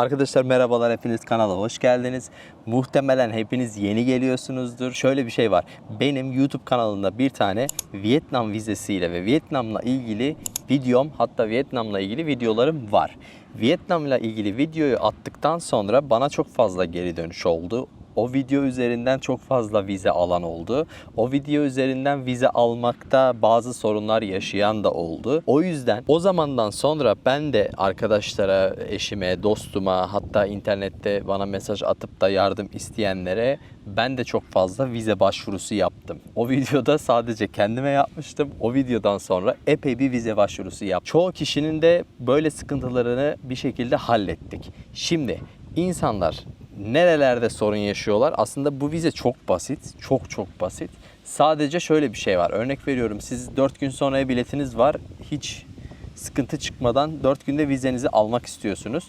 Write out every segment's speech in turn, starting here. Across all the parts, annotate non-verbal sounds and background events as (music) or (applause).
Arkadaşlar merhabalar hepiniz kanala hoş geldiniz. Muhtemelen hepiniz yeni geliyorsunuzdur. Şöyle bir şey var. Benim YouTube kanalımda bir tane Vietnam vizesiyle ve Vietnam'la ilgili videom hatta Vietnam'la ilgili videolarım var. Vietnam'la ilgili videoyu attıktan sonra bana çok fazla geri dönüş oldu. O video üzerinden çok fazla vize alan oldu. O video üzerinden vize almakta bazı sorunlar yaşayan da oldu. O yüzden o zamandan sonra ben de arkadaşlara, eşime, dostuma hatta internette bana mesaj atıp da yardım isteyenlere ben de çok fazla vize başvurusu yaptım. O videoda sadece kendime yapmıştım. O videodan sonra epey bir vize başvurusu yaptım. Çoğu kişinin de böyle sıkıntılarını bir şekilde hallettik. Şimdi insanlar nerelerde sorun yaşıyorlar? Aslında bu vize çok basit. Çok çok basit. Sadece şöyle bir şey var. Örnek veriyorum siz 4 gün sonraya biletiniz var. Hiç sıkıntı çıkmadan 4 günde vizenizi almak istiyorsunuz.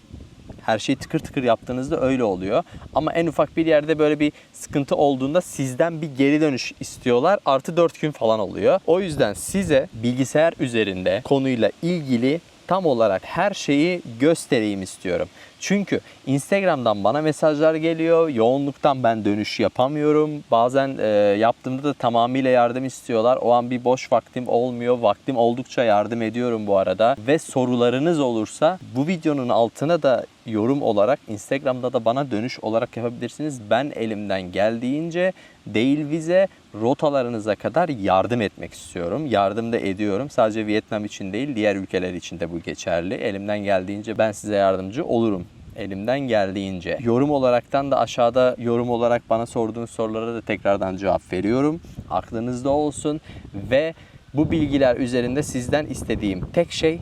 Her şeyi tıkır tıkır yaptığınızda öyle oluyor. Ama en ufak bir yerde böyle bir sıkıntı olduğunda sizden bir geri dönüş istiyorlar. Artı 4 gün falan oluyor. O yüzden size bilgisayar üzerinde konuyla ilgili tam olarak her şeyi göstereyim istiyorum. Çünkü Instagram'dan bana mesajlar geliyor. Yoğunluktan ben dönüş yapamıyorum. Bazen e, yaptığımda da tamamıyla yardım istiyorlar. O an bir boş vaktim olmuyor. Vaktim oldukça yardım ediyorum bu arada. Ve sorularınız olursa bu videonun altına da yorum olarak Instagram'da da bana dönüş olarak yapabilirsiniz. Ben elimden geldiğince değil vize rotalarınıza kadar yardım etmek istiyorum. Yardım da ediyorum. Sadece Vietnam için değil diğer ülkeler için de bu geçerli. Elimden geldiğince ben size yardımcı olurum elimden geldiğince. Yorum olaraktan da aşağıda yorum olarak bana sorduğunuz sorulara da tekrardan cevap veriyorum. Aklınızda olsun ve bu bilgiler üzerinde sizden istediğim tek şey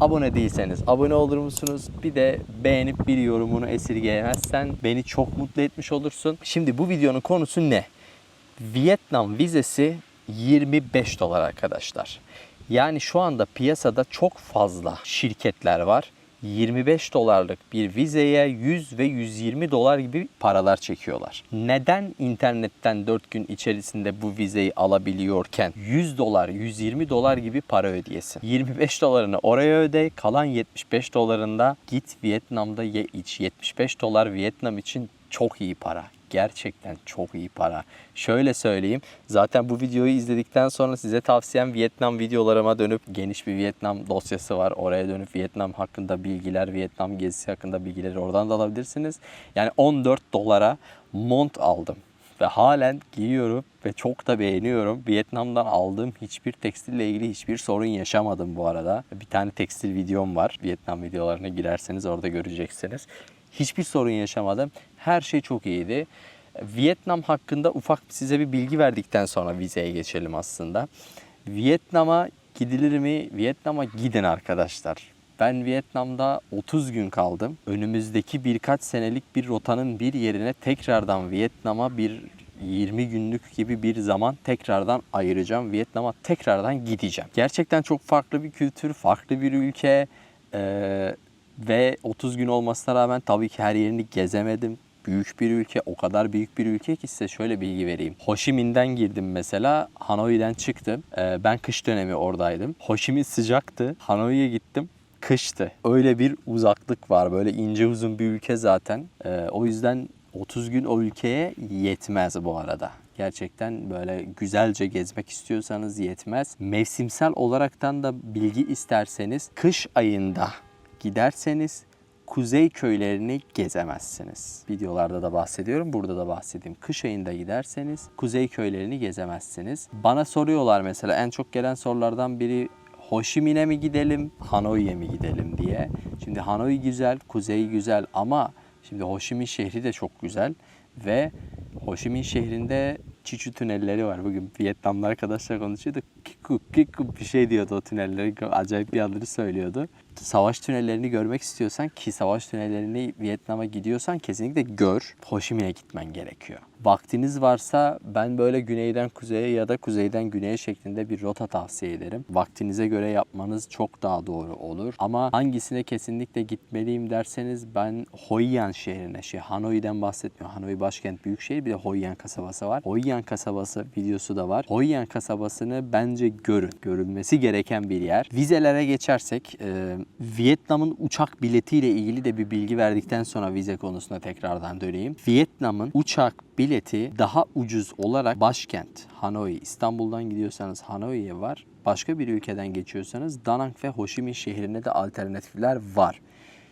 Abone değilseniz abone olur musunuz? Bir de beğenip bir yorumunu esirgeyemezsen beni çok mutlu etmiş olursun. Şimdi bu videonun konusu ne? Vietnam vizesi 25 dolar arkadaşlar. Yani şu anda piyasada çok fazla şirketler var. 25 dolarlık bir vizeye 100 ve 120 dolar gibi paralar çekiyorlar. Neden internetten 4 gün içerisinde bu vizeyi alabiliyorken 100 dolar, 120 dolar gibi para ödeyesin? 25 dolarını oraya öde, kalan 75 dolarında git Vietnam'da ye iç. 75 dolar Vietnam için çok iyi para gerçekten çok iyi para. Şöyle söyleyeyim. Zaten bu videoyu izledikten sonra size tavsiyem Vietnam videolarıma dönüp geniş bir Vietnam dosyası var. Oraya dönüp Vietnam hakkında bilgiler, Vietnam gezisi hakkında bilgileri oradan da alabilirsiniz. Yani 14 dolara mont aldım ve halen giyiyorum ve çok da beğeniyorum. Vietnam'dan aldığım hiçbir tekstille ilgili hiçbir sorun yaşamadım bu arada. Bir tane tekstil videom var. Vietnam videolarına girerseniz orada göreceksiniz. Hiçbir sorun yaşamadım. Her şey çok iyiydi. Vietnam hakkında ufak size bir bilgi verdikten sonra vizeye geçelim aslında. Vietnam'a gidilir mi? Vietnam'a gidin arkadaşlar. Ben Vietnam'da 30 gün kaldım. Önümüzdeki birkaç senelik bir rotanın bir yerine tekrardan Vietnam'a bir 20 günlük gibi bir zaman tekrardan ayıracağım. Vietnam'a tekrardan gideceğim. Gerçekten çok farklı bir kültür, farklı bir ülke. Ee, ve 30 gün olmasına rağmen tabii ki her yerini gezemedim. Büyük bir ülke, o kadar büyük bir ülke ki size şöyle bilgi vereyim. Ho Chi Minh'den girdim mesela, Hanoi'den çıktım. Ee, ben kış dönemi oradaydım. Ho sıcaktı, Hanoi'ye gittim kıştı. Öyle bir uzaklık var. Böyle ince uzun bir ülke zaten. Ee, o yüzden 30 gün o ülkeye yetmez bu arada. Gerçekten böyle güzelce gezmek istiyorsanız yetmez. Mevsimsel olaraktan da bilgi isterseniz kış ayında giderseniz kuzey köylerini gezemezsiniz. Videolarda da bahsediyorum, burada da bahsedeyim. Kış ayında giderseniz kuzey köylerini gezemezsiniz. Bana soruyorlar mesela en çok gelen sorulardan biri Ho Chi Minh'e mi gidelim, Hanoi'ye mi gidelim diye. Şimdi Hanoi güzel, kuzey güzel ama şimdi Ho Chi Minh şehri de çok güzel ve Ho Chi Minh şehrinde Çiçu tünelleri var. Bugün Vietnamlı arkadaşlar konuşuyordu. Kiku, kiku bir şey diyordu o tünelleri. Acayip bir adını söylüyordu. Savaş tünellerini görmek istiyorsan ki savaş tünellerini Vietnam'a gidiyorsan kesinlikle gör. Ho Chi Minh'e gitmen gerekiyor. Vaktiniz varsa ben böyle güneyden kuzeye ya da kuzeyden güneye şeklinde bir rota tavsiye ederim. Vaktinize göre yapmanız çok daha doğru olur. Ama hangisine kesinlikle gitmeliyim derseniz ben Hoi An şehrine, şey Hanoi'den bahsetmiyorum. Hanoi başkent büyük şehir bir de Hoi An kasabası var. Hoi An kasabası videosu da var. Hoi An kasabasını bence görün. Görülmesi gereken bir yer. Vizelere geçersek e, Vietnam'ın uçak biletiyle ilgili de bir bilgi verdikten sonra vize konusuna tekrardan döneyim. Vietnam'ın uçak bileti daha ucuz olarak başkent Hanoi, İstanbul'dan gidiyorsanız Hanoi'ye var. Başka bir ülkeden geçiyorsanız Da Nang ve Ho Chi Minh şehrine de alternatifler var.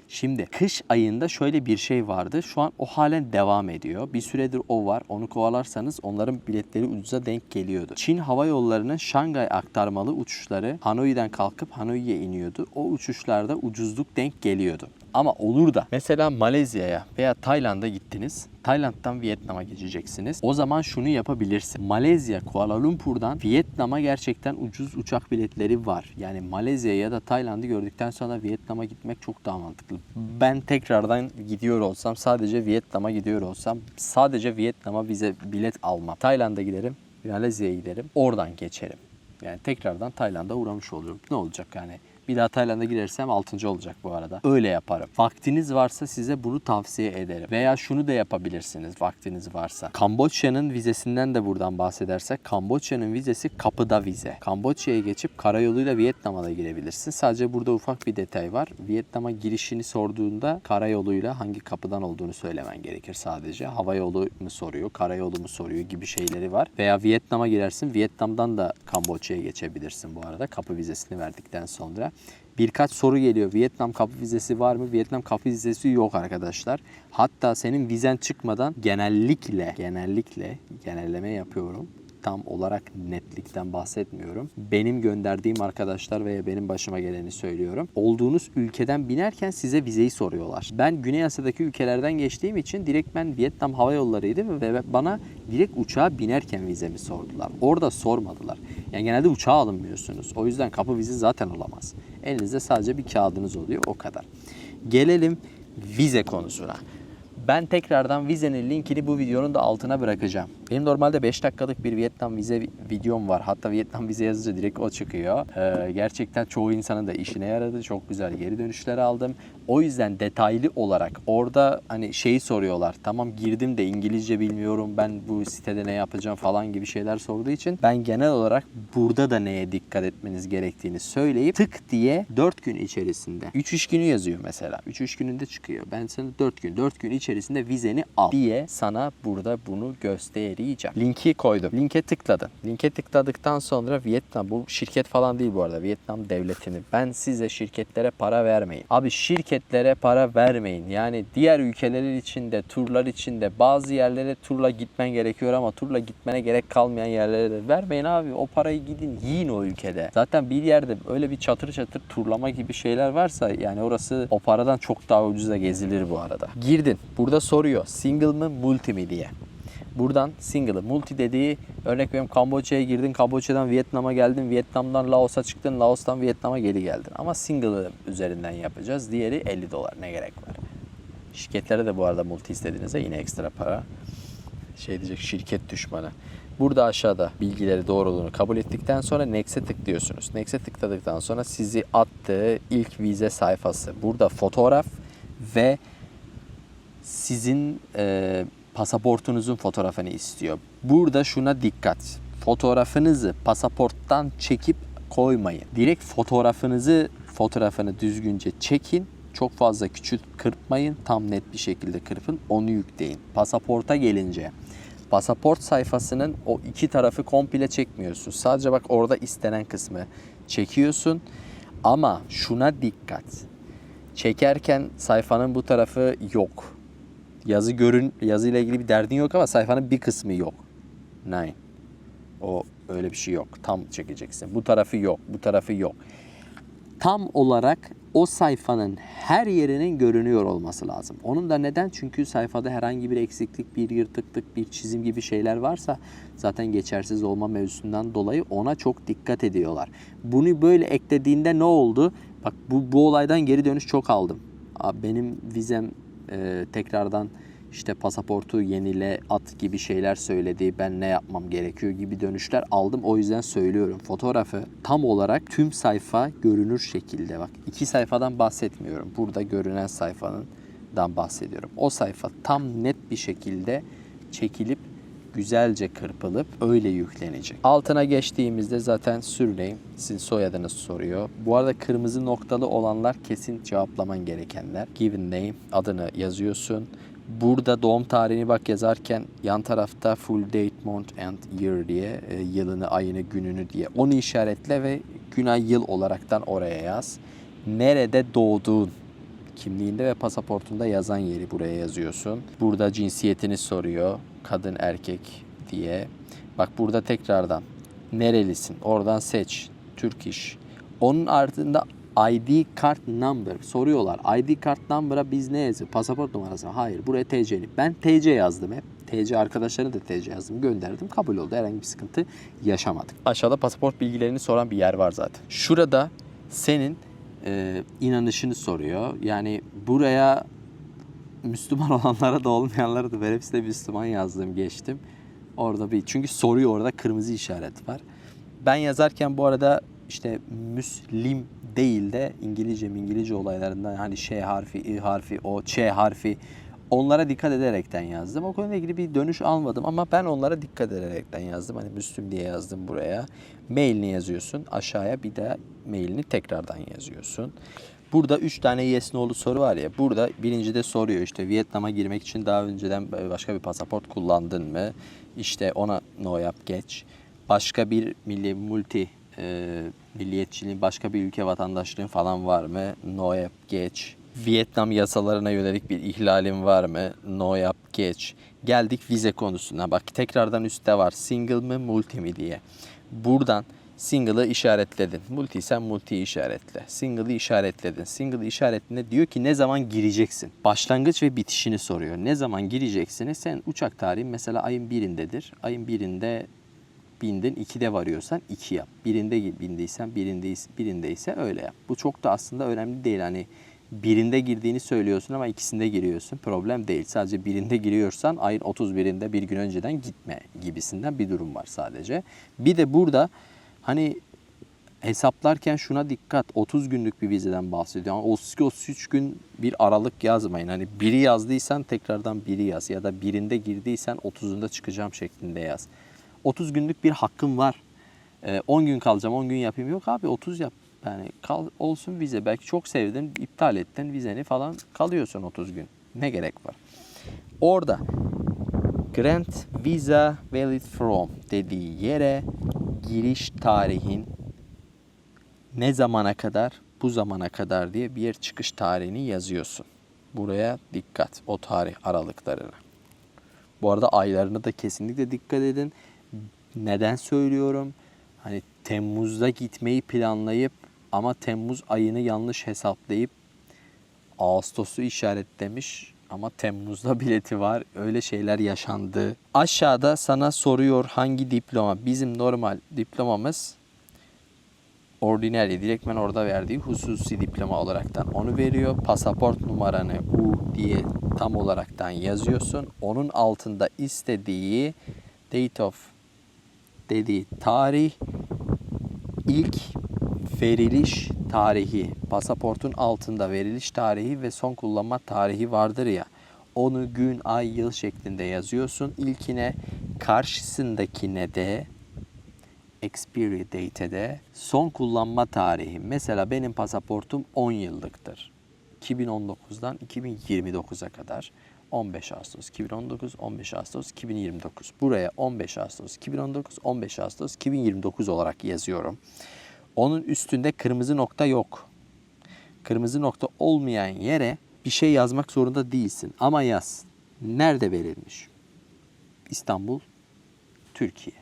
Şimdi kış ayında şöyle bir şey vardı. Şu an o halen devam ediyor. Bir süredir o var. Onu kovalarsanız onların biletleri ucuza denk geliyordu. Çin Hava Yolları'nın Şangay aktarmalı uçuşları Hanoi'den kalkıp Hanoi'ye iniyordu. O uçuşlarda ucuzluk denk geliyordu. Ama olur da mesela Malezya'ya veya Tayland'a gittiniz. Tayland'dan Vietnam'a geçeceksiniz. O zaman şunu yapabilirsin. Malezya, Kuala Lumpur'dan Vietnam'a gerçekten ucuz uçak biletleri var. Yani Malezya ya da Tayland'ı gördükten sonra Vietnam'a gitmek çok daha mantıklı. Ben tekrardan gidiyor olsam, sadece Vietnam'a gidiyor olsam sadece Vietnam'a vize bilet almam. Tayland'a giderim, Malezya'ya giderim, oradan geçerim. Yani tekrardan Tayland'a uğramış oluyorum. Ne olacak yani? Bir daha Tayland'a gidersem 6. olacak bu arada. Öyle yaparım. Vaktiniz varsa size bunu tavsiye ederim. Veya şunu da yapabilirsiniz vaktiniz varsa. Kamboçya'nın vizesinden de buradan bahsedersek Kamboçya'nın vizesi kapıda vize. Kamboçya'ya geçip karayoluyla Vietnam'a da girebilirsin. Sadece burada ufak bir detay var. Vietnam'a girişini sorduğunda karayoluyla hangi kapıdan olduğunu söylemen gerekir sadece. Hava yolu mu soruyor, karayolu mu soruyor gibi şeyleri var. Veya Vietnam'a girersin. Vietnam'dan da Kamboçya'ya geçebilirsin bu arada kapı vizesini verdikten sonra. Birkaç soru geliyor. Vietnam kapı vizesi var mı? Vietnam kapı vizesi yok arkadaşlar. Hatta senin vizen çıkmadan genellikle, genellikle genelleme yapıyorum. Tam olarak netlikten bahsetmiyorum. Benim gönderdiğim arkadaşlar veya benim başıma geleni söylüyorum. Olduğunuz ülkeden binerken size vizeyi soruyorlar. Ben Güney Asya'daki ülkelerden geçtiğim için direkt ben Vietnam Hava Yolları'ydı ve bana direkt uçağa binerken vizemi sordular. Orada sormadılar. Yani genelde uçağa alınmıyorsunuz. O yüzden kapı vize zaten olamaz. Elinizde sadece bir kağıdınız oluyor o kadar. Gelelim vize konusuna. Ben tekrardan vizenin linkini bu videonun da altına bırakacağım. Benim normalde 5 dakikalık bir Vietnam vize videom var. Hatta Vietnam vize yazınca direkt o çıkıyor. Ee, gerçekten çoğu insanın da işine yaradı. Çok güzel geri dönüşler aldım. O yüzden detaylı olarak orada hani şeyi soruyorlar. Tamam girdim de İngilizce bilmiyorum. Ben bu sitede ne yapacağım falan gibi şeyler sorduğu için ben genel olarak burada da neye dikkat etmeniz gerektiğini söyleyip tık diye 4 gün içerisinde 3 iş günü yazıyor mesela. 3 iş gününde çıkıyor. Ben sana 4 gün 4 gün içerisinde vizeni al diye sana burada bunu göstereceğim. Linki koydum. Linke tıkladın. Linke tıkladıktan sonra Vietnam bu şirket falan değil bu arada. Vietnam devletini. Ben size şirketlere para vermeyin. Abi şirketlere para vermeyin. Yani diğer ülkeler içinde, turlar içinde bazı yerlere turla gitmen gerekiyor ama turla gitmene gerek kalmayan yerlere de vermeyin abi. O parayı gidin yiyin o ülkede. Zaten bir yerde öyle bir çatır çatır turlama gibi şeyler varsa yani orası o paradan çok daha ucuza gezilir bu arada. Girdin. Burada soruyor. Single mı multi mi diye. Buradan single'ı. Multi dediği örnek veriyorum Kamboçya'ya girdin. Kamboçya'dan Vietnam'a geldin. Vietnam'dan Laos'a çıktın. Laos'tan Vietnam'a geri geldin. Ama single'ı üzerinden yapacağız. Diğeri 50 dolar. Ne gerek var? Şirketlere de bu arada multi istediğinizde yine ekstra para. Şey diyecek şirket düşmanı. Burada aşağıda bilgileri doğruluğunu kabul ettikten sonra Next'e tıklıyorsunuz. Next'e tıkladıktan sonra sizi attığı ilk vize sayfası. Burada fotoğraf ve sizin e, pasaportunuzun fotoğrafını istiyor. Burada şuna dikkat. Fotoğrafınızı pasaporttan çekip koymayın. Direkt fotoğrafınızı fotoğrafını düzgünce çekin. Çok fazla küçük kırpmayın. Tam net bir şekilde kırpın. Onu yükleyin. Pasaporta gelince pasaport sayfasının o iki tarafı komple çekmiyorsun. Sadece bak orada istenen kısmı çekiyorsun. Ama şuna dikkat. Çekerken sayfanın bu tarafı yok. Yazı görün yazıyla ilgili bir derdin yok ama sayfanın bir kısmı yok. Nine. O öyle bir şey yok. Tam çekeceksin. Bu tarafı yok. Bu tarafı yok. Tam olarak o sayfanın her yerinin görünüyor olması lazım. Onun da neden? Çünkü sayfada herhangi bir eksiklik, bir yırtıklık, bir çizim gibi şeyler varsa zaten geçersiz olma mevzusundan dolayı ona çok dikkat ediyorlar. Bunu böyle eklediğinde ne oldu? Bak bu, bu olaydan geri dönüş çok aldım. Benim vizem e, tekrardan işte pasaportu yenile at gibi şeyler söyledi. Ben ne yapmam gerekiyor gibi dönüşler aldım. O yüzden söylüyorum. Fotoğrafı tam olarak tüm sayfa görünür şekilde bak. iki sayfadan bahsetmiyorum. Burada görünen sayfanın dan bahsediyorum. O sayfa tam net bir şekilde çekilip güzelce kırpılıp öyle yüklenecek. Altına geçtiğimizde zaten surname sizin soyadınız soruyor. Bu arada kırmızı noktalı olanlar kesin cevaplaman gerekenler. Given name adını yazıyorsun. Burada doğum tarihini bak yazarken yan tarafta full date, month and year diye e, yılını, ayını, gününü diye onu işaretle ve gün ay yıl olaraktan oraya yaz. Nerede doğduğun kimliğinde ve pasaportunda yazan yeri buraya yazıyorsun. Burada cinsiyetini soruyor. Kadın erkek diye. Bak burada tekrardan nerelisin? Oradan seç. Türk iş. Onun ardında ID kart number soruyorlar. ID kart number'a biz ne yazıyor? Pasaport numarası. Hayır buraya TC'li. Ben TC yazdım hep. TC arkadaşlarına da TC yazdım. Gönderdim. Kabul oldu. Herhangi bir sıkıntı yaşamadık. Aşağıda pasaport bilgilerini soran bir yer var zaten. Şurada senin e, inanışını soruyor. Yani buraya Müslüman (laughs) olanlara da olmayanlara da ben hepsine Müslüman yazdım geçtim. Orada bir çünkü soruyor orada kırmızı işaret var. Ben yazarken bu arada işte Müslim değil de İngilizce İngilizce olaylarından hani Ş harfi, I harfi, O, Ç harfi onlara dikkat ederekten yazdım. O konuyla ilgili bir dönüş almadım ama ben onlara dikkat ederekten yazdım. Hani Müslüm diye yazdım buraya. Mailini yazıyorsun. Aşağıya bir de mailini tekrardan yazıyorsun. Burada 3 tane yes no'lu soru var ya. Burada birinci de soruyor işte Vietnam'a girmek için daha önceden başka bir pasaport kullandın mı? İşte ona no yap geç. Başka bir milli multi e, milliyetçiliğin başka bir ülke vatandaşlığın falan var mı? No yap geç. Vietnam yasalarına yönelik bir ihlalin var mı? No yap geç. Geldik vize konusuna. Bak tekrardan üstte var. Single mi multi mi diye. Buradan single'ı işaretledin. Multi ise multi işaretle. Single'ı işaretledin. Single'ı işaretinde diyor ki ne zaman gireceksin? Başlangıç ve bitişini soruyor. Ne zaman gireceksini sen uçak tarihin mesela ayın birindedir. Ayın birinde bindin, 2'de varıyorsan 2 yap. Birinde bindiysen birinde, birinde ise öyle yap. Bu çok da aslında önemli değil. Hani birinde girdiğini söylüyorsun ama ikisinde giriyorsun. Problem değil. Sadece birinde giriyorsan ayın 31'inde bir gün önceden gitme gibisinden bir durum var sadece. Bir de burada hani hesaplarken şuna dikkat. 30 günlük bir vizeden bahsediyor. Yani 32-33 gün bir aralık yazmayın. Hani biri yazdıysan tekrardan biri yaz. Ya da birinde girdiysen 30'unda çıkacağım şeklinde yaz. 30 günlük bir hakkım var. Ee, 10 gün kalacağım, 10 gün yapayım. Yok abi 30 yap. Yani kal, olsun vize. Belki çok sevdin, iptal ettin vizeni falan kalıyorsun 30 gün. Ne gerek var? Orada grant visa valid from dediği yere giriş tarihin ne zamana kadar bu zamana kadar diye bir çıkış tarihini yazıyorsun. Buraya dikkat o tarih aralıklarına. Bu arada aylarını da kesinlikle dikkat edin. Neden söylüyorum? Hani Temmuz'da gitmeyi planlayıp ama Temmuz ayını yanlış hesaplayıp Ağustos'u işaretlemiş ama Temmuz'da (laughs) bileti var. Öyle şeyler yaşandı. Aşağıda sana soruyor hangi diploma? Bizim normal diplomamız ordinary direktmen orada verdiği hususi diploma olaraktan onu veriyor. Pasaport numaranı U diye tam olaraktan yazıyorsun. Onun altında istediği date of dediği tarih ilk veriliş tarihi, pasaportun altında veriliş tarihi ve son kullanma tarihi vardır ya. Onu gün, ay, yıl şeklinde yazıyorsun. İlkine karşısındakine de expiry date'e de son kullanma tarihi. Mesela benim pasaportum 10 yıllıktır. 2019'dan 2029'a kadar. 15 Ağustos 2019, 15 Ağustos 2029. Buraya 15 Ağustos 2019, 15 Ağustos 2029 olarak yazıyorum. Onun üstünde kırmızı nokta yok. Kırmızı nokta olmayan yere bir şey yazmak zorunda değilsin. Ama yaz. Nerede verilmiş? İstanbul, Türkiye.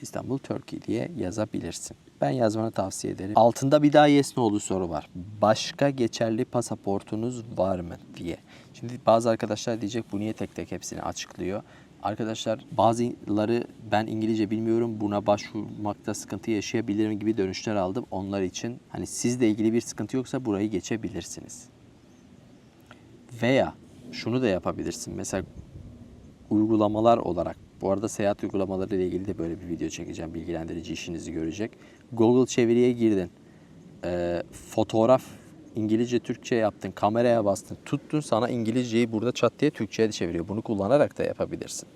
İstanbul, Türkiye diye yazabilirsin. Ben yazmanı tavsiye ederim. Altında bir daha yes no soru var. Başka geçerli pasaportunuz var mı diye. Şimdi bazı arkadaşlar diyecek bu niye tek tek hepsini açıklıyor. Arkadaşlar bazıları ben İngilizce bilmiyorum buna başvurmakta sıkıntı yaşayabilirim gibi dönüşler aldım. Onlar için hani sizle ilgili bir sıkıntı yoksa burayı geçebilirsiniz. Veya şunu da yapabilirsin. Mesela uygulamalar olarak bu arada seyahat uygulamaları ile ilgili de böyle bir video çekeceğim. Bilgilendirici işinizi görecek. Google çeviriye girdin. Ee, fotoğraf İngilizce Türkçe yaptın. Kameraya bastın. Tuttun sana İngilizceyi burada çat diye Türkçe'ye çeviriyor. Bunu kullanarak da yapabilirsin.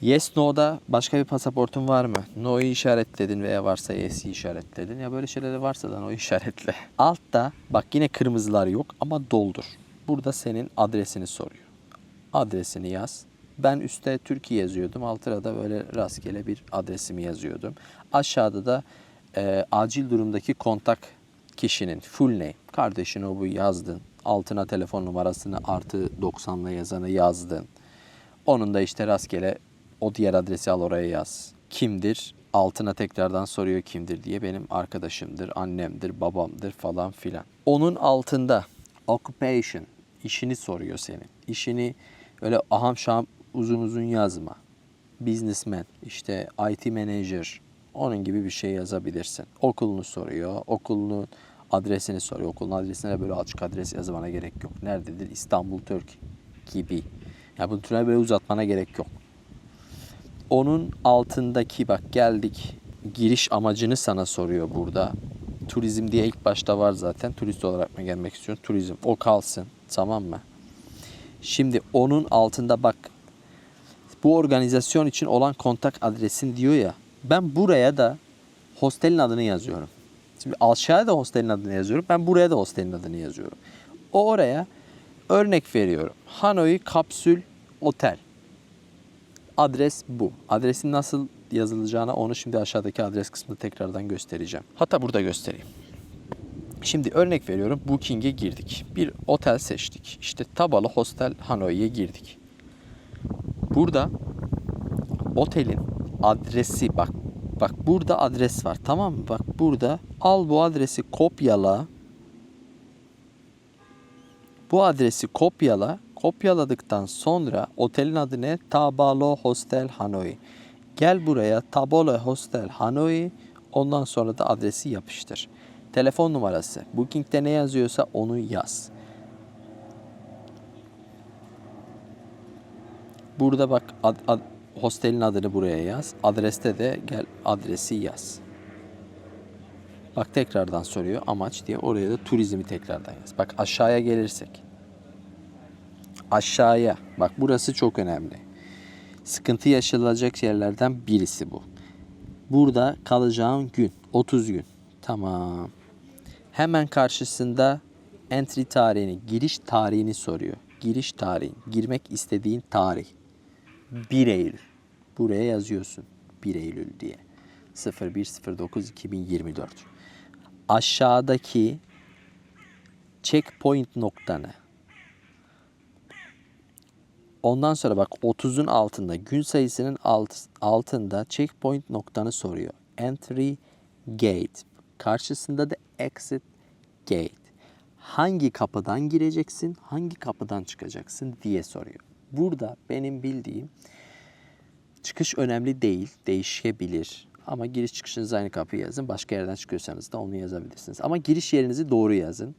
Yes no'da başka bir pasaportun var mı? No'yu işaretledin veya varsa yes'i işaretledin. Ya böyle şeyler varsa da no'yu (laughs) işaretle. Altta bak yine kırmızılar yok ama doldur. Burada senin adresini soruyor. Adresini yaz. Ben üstte Türkiye yazıyordum. Altına da böyle rastgele bir adresimi yazıyordum. Aşağıda da e, acil durumdaki kontak kişinin full name. Kardeşin o bu yazdın. Altına telefon numarasını artı 90'la yazanı yazdın. Onun da işte rastgele o diğer adresi al oraya yaz. Kimdir? Altına tekrardan soruyor kimdir diye benim arkadaşımdır, annemdir, babamdır falan filan. Onun altında occupation, işini soruyor senin. İşini öyle aham şam uzun uzun yazma. Businessman, işte IT manager, onun gibi bir şey yazabilirsin. Okulunu soruyor, okulunun adresini soruyor. Okulun adresine böyle açık adres yazmana gerek yok. Nerededir? İstanbul, Türk gibi. Ya bu türe böyle uzatmana gerek yok. Onun altındaki bak geldik giriş amacını sana soruyor burada. Turizm diye ilk başta var zaten. Turist olarak mı gelmek istiyorsun? Turizm. O kalsın. Tamam mı? Şimdi onun altında bak bu organizasyon için olan kontak adresin diyor ya. Ben buraya da hostelin adını yazıyorum. Şimdi aşağıya da hostelin adını yazıyorum. Ben buraya da hostelin adını yazıyorum. O oraya örnek veriyorum. Hanoi Kapsül Otel. Adres bu. Adresin nasıl yazılacağını onu şimdi aşağıdaki adres kısmında tekrardan göstereceğim. Hatta burada göstereyim. Şimdi örnek veriyorum. Booking'e girdik. Bir otel seçtik. İşte Tabalı Hostel Hanoi'ye girdik. Burada otelin adresi bak bak burada adres var tamam mı? Bak burada al bu adresi kopyala. Bu adresi kopyala. Kopyaladıktan sonra otelin adı ne? Tabalo Hostel Hanoi. Gel buraya Tabalo Hostel Hanoi. Ondan sonra da adresi yapıştır. Telefon numarası. Booking'de ne yazıyorsa onu yaz. Burada bak ad, ad- hostelin adını buraya yaz. Adreste de gel adresi yaz. Bak tekrardan soruyor amaç diye oraya da turizmi tekrardan yaz. Bak aşağıya gelirsek. Aşağıya. Bak burası çok önemli. Sıkıntı yaşanılacak yerlerden birisi bu. Burada kalacağın gün 30 gün. Tamam. Hemen karşısında entry tarihini, giriş tarihini soruyor. Giriş tarihi, girmek istediğin tarih. 1 Eylül. Buraya yazıyorsun 1 Eylül diye. 0109-2024. Aşağıdaki checkpoint noktanı. Ondan sonra bak 30'un altında gün sayısının alt, altında checkpoint noktanı soruyor. Entry gate. Karşısında da exit gate. Hangi kapıdan gireceksin, hangi kapıdan çıkacaksın diye soruyor. Burada benim bildiğim çıkış önemli değil, değişebilir. Ama giriş çıkışınızı aynı kapıyı yazın. Başka yerden çıkıyorsanız da onu yazabilirsiniz. Ama giriş yerinizi doğru yazın.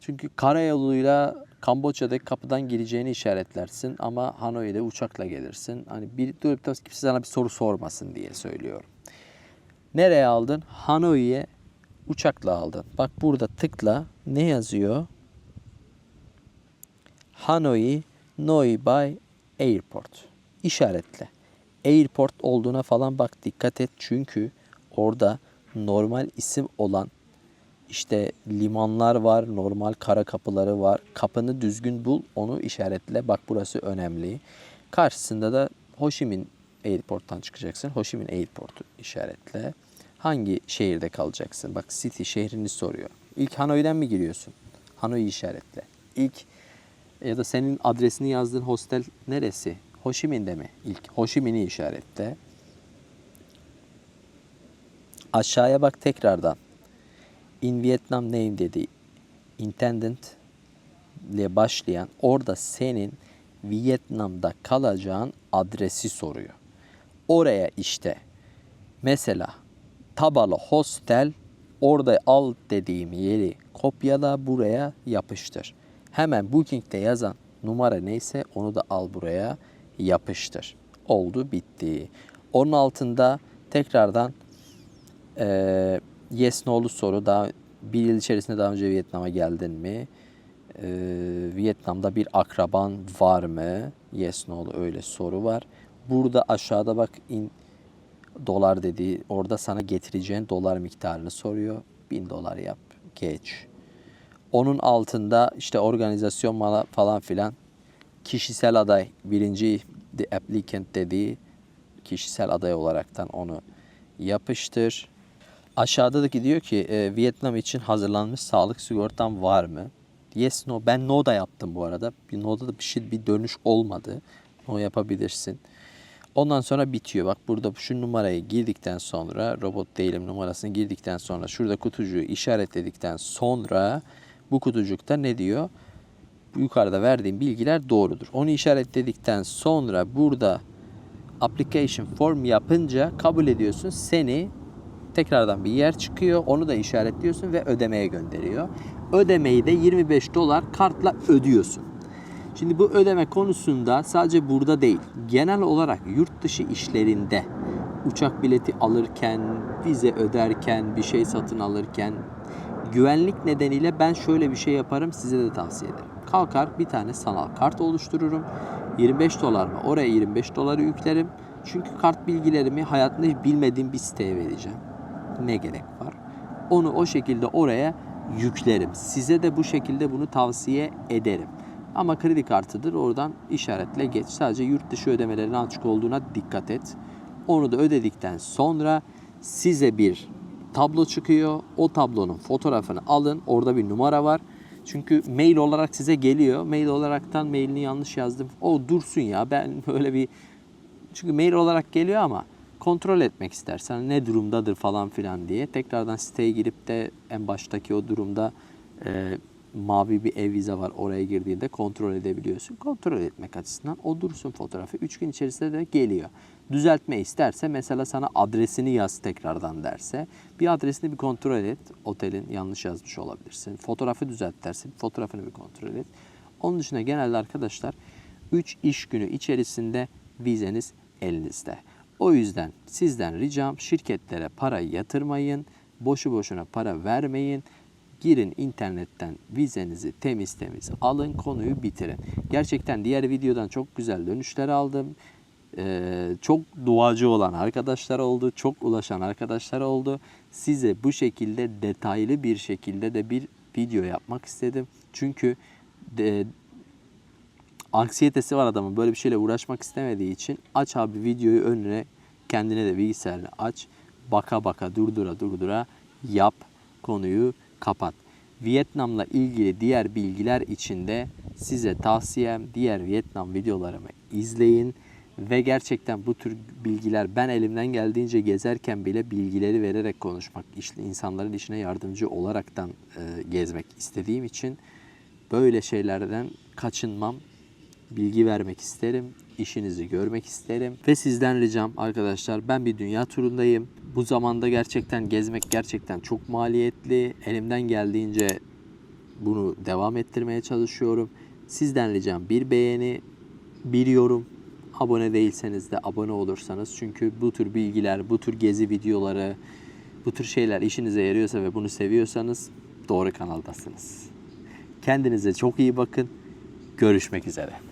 Çünkü karayoluyla Kamboçya'daki kapıdan gireceğini işaretlersin ama Hanoi'de uçakla gelirsin. Hani bir durup da kimse sana bir soru sormasın diye söylüyorum. Nereye aldın? Hanoi'ye uçakla aldın. Bak burada tıkla. Ne yazıyor? Hanoi Noi Bay Airport. İşaretle. Airport olduğuna falan bak dikkat et çünkü orada normal isim olan işte limanlar var, normal kara kapıları var. Kapını düzgün bul, onu işaretle. Bak burası önemli. Karşısında da Ho Chi Minh Airport'tan çıkacaksın. Ho Chi Minh Airport'u işaretle. Hangi şehirde kalacaksın? Bak City şehrini soruyor. İlk Hanoi'den mi giriyorsun? Hanoi işaretle. İlk ya da senin adresini yazdığın hostel neresi? Ho Chi Minh'de mi? İlk Ho Chi Minh'i işaretle. Aşağıya bak tekrardan. In Vietnam name dedi. Intendant ile başlayan orada senin Vietnam'da kalacağın adresi soruyor. Oraya işte mesela Tabalo Hostel orada al dediğim yeri kopyala buraya yapıştır. Hemen Booking'de yazan numara neyse onu da al buraya yapıştır. Oldu bitti. Onun altında tekrardan eee yes no'lu soru. Daha bir yıl içerisinde daha önce Vietnam'a geldin mi? Ee, Vietnam'da bir akraban var mı? Yes no'lu öyle soru var. Burada aşağıda bak in dolar dediği orada sana getireceğin dolar miktarını soruyor. 1000 dolar yap. Geç. Onun altında işte organizasyon falan filan kişisel aday birinci the applicant dediği kişisel aday olaraktan onu yapıştır. Aşağıda da diyor ki e, Vietnam için hazırlanmış sağlık sigortan var mı? Yes no. Ben no da yaptım bu arada. Bir no'da da bir şey bir dönüş olmadı. No yapabilirsin. Ondan sonra bitiyor. Bak burada şu numarayı girdikten sonra robot değilim numarasını girdikten sonra şurada kutucuğu işaretledikten sonra bu kutucukta ne diyor? Yukarıda verdiğim bilgiler doğrudur. Onu işaretledikten sonra burada application form yapınca kabul ediyorsun. Seni tekrardan bir yer çıkıyor. Onu da işaretliyorsun ve ödemeye gönderiyor. Ödemeyi de 25 dolar kartla ödüyorsun. Şimdi bu ödeme konusunda sadece burada değil, genel olarak yurt dışı işlerinde uçak bileti alırken, vize öderken, bir şey satın alırken güvenlik nedeniyle ben şöyle bir şey yaparım size de tavsiye ederim. Kalkar bir tane sanal kart oluştururum. 25 dolar mı? Oraya 25 doları yüklerim. Çünkü kart bilgilerimi hayatımda hiç bilmediğim bir siteye vereceğim. Ne gerek var? Onu o şekilde oraya yüklerim. Size de bu şekilde bunu tavsiye ederim. Ama kredi kartıdır oradan işaretle geç. Sadece yurt dışı ödemelerin açık olduğuna dikkat et. Onu da ödedikten sonra size bir tablo çıkıyor. O tablonun fotoğrafını alın. Orada bir numara var. Çünkü mail olarak size geliyor. Mail olaraktan mailini yanlış yazdım. O dursun ya ben (laughs) böyle bir çünkü mail olarak geliyor ama kontrol etmek istersen ne durumdadır falan filan diye tekrardan siteye girip de en baştaki o durumda e, mavi bir e-vize var oraya girdiğinde kontrol edebiliyorsun. Kontrol etmek açısından o dursun fotoğrafı 3 gün içerisinde de geliyor. Düzeltme isterse mesela sana adresini yaz tekrardan derse bir adresini bir kontrol et. Otelin yanlış yazmış olabilirsin. Fotoğrafı düzelt derse fotoğrafını bir kontrol et. Onun dışında genelde arkadaşlar 3 iş günü içerisinde vizeniz elinizde. O yüzden sizden ricam şirketlere para yatırmayın. Boşu boşuna para vermeyin. Girin internetten vizenizi temiz temiz alın konuyu bitirin. Gerçekten diğer videodan çok güzel dönüşler aldım. Ee, çok duacı olan arkadaşlar oldu. Çok ulaşan arkadaşlar oldu. Size bu şekilde detaylı bir şekilde de bir video yapmak istedim. Çünkü de, anksiyetesi var adamın. Böyle bir şeyle uğraşmak istemediği için aç abi videoyu önüne kendine de bilgisayarını aç. Baka baka durdura durdura yap konuyu kapat. Vietnam'la ilgili diğer bilgiler için de size tavsiyem diğer Vietnam videolarımı izleyin. Ve gerçekten bu tür bilgiler ben elimden geldiğince gezerken bile bilgileri vererek konuşmak, insanların işine yardımcı olaraktan e, gezmek istediğim için böyle şeylerden kaçınmam bilgi vermek isterim. işinizi görmek isterim. Ve sizden ricam arkadaşlar ben bir dünya turundayım. Bu zamanda gerçekten gezmek gerçekten çok maliyetli. Elimden geldiğince bunu devam ettirmeye çalışıyorum. Sizden ricam bir beğeni, bir yorum. Abone değilseniz de abone olursanız. Çünkü bu tür bilgiler, bu tür gezi videoları, bu tür şeyler işinize yarıyorsa ve bunu seviyorsanız doğru kanaldasınız. Kendinize çok iyi bakın. Görüşmek üzere.